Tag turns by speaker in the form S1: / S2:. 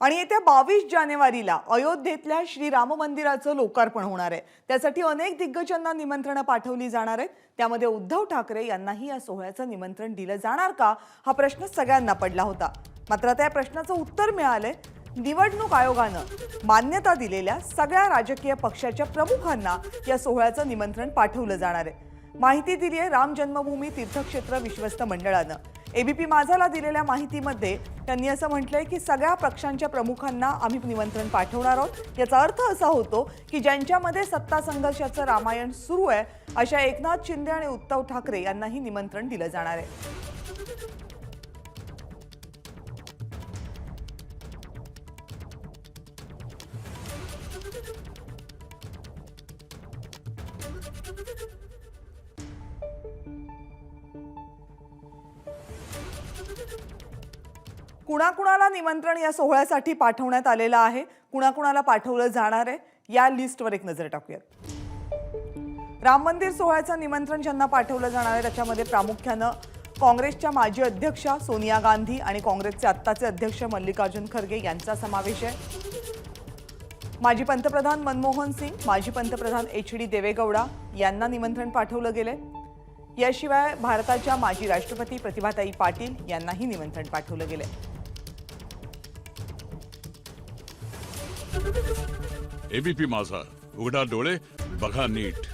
S1: आणि येत्या बावीस जानेवारीला अयोध्येतल्या श्री राम मंदिराचं लोकार्पण होणार आहे. त्यासाठी अनेक दिग्गजांना निमंत्रणं पाठवली जाणार आहेत. त्यामध्ये उद्धव ठाकरे यांनाही या सोहळ्याचं निमंत्रण दिलं जाणार का? हा प्रश्न सगळ्यांना पडला होता. मात्र आता या प्रश्नाचं उत्तर मिळालंय. निवडणूक आयोगानं मान्यता दिलेल्या सगळ्या राजकीय पक्षाच्या प्रमुखांना या सोहळ्याचं निमंत्रण पाठवलं जाणार आहे. माहिती दिली आहे राम जन्मभूमी तीर्थक्षेत्र विश्वस्त मंडळानं. एबीपी माझाला दिलेल्या माहितीमध्ये त्यांनी असं म्हटलंय की सगळ्या पक्षांच्या प्रमुखांना आम्ही निमंत्रण पाठवणार आहोत. याचा अर्थ असा होतो की ज्यांच्यामध्ये सत्ता संघर्षाचं रामायण सुरू आहे अशा एकनाथ शिंदे आणि उद्धव ठाकरे यांनाही निमंत्रण दिलं जाणार आहे. कुणाकुणाला निमंत्रण या सोहळ्यासाठी पाठवण्यात आलेलं आहे? कुणाकुणाला पाठवलं जाणार आहे? या लिस्टवर एक नजर टाकूयात. राम मंदिर सोहळ्याचं निमंत्रण ज्यांना पाठवलं जाणार आहे त्याच्यामध्ये प्रामुख्यानं काँग्रेसच्या माजी अध्यक्षा सोनिया गांधी आणि काँग्रेसचे आत्ताचे अध्यक्ष मल्लिकार्जुन खरगे यांचा समावेश आहे. माजी पंतप्रधान मनमोहन सिंग माजी पंतप्रधान एच डी देवेगौडा यांना निमंत्रण पाठवलं गेलंय. याशिवाय भारताच्या माजी राष्ट्रपती प्रतिभाताई पाटील यांनाही निमंत्रण पाठवलं गेलंय.
S2: एबीपी माझा. उघडा डोळे बघा नीट.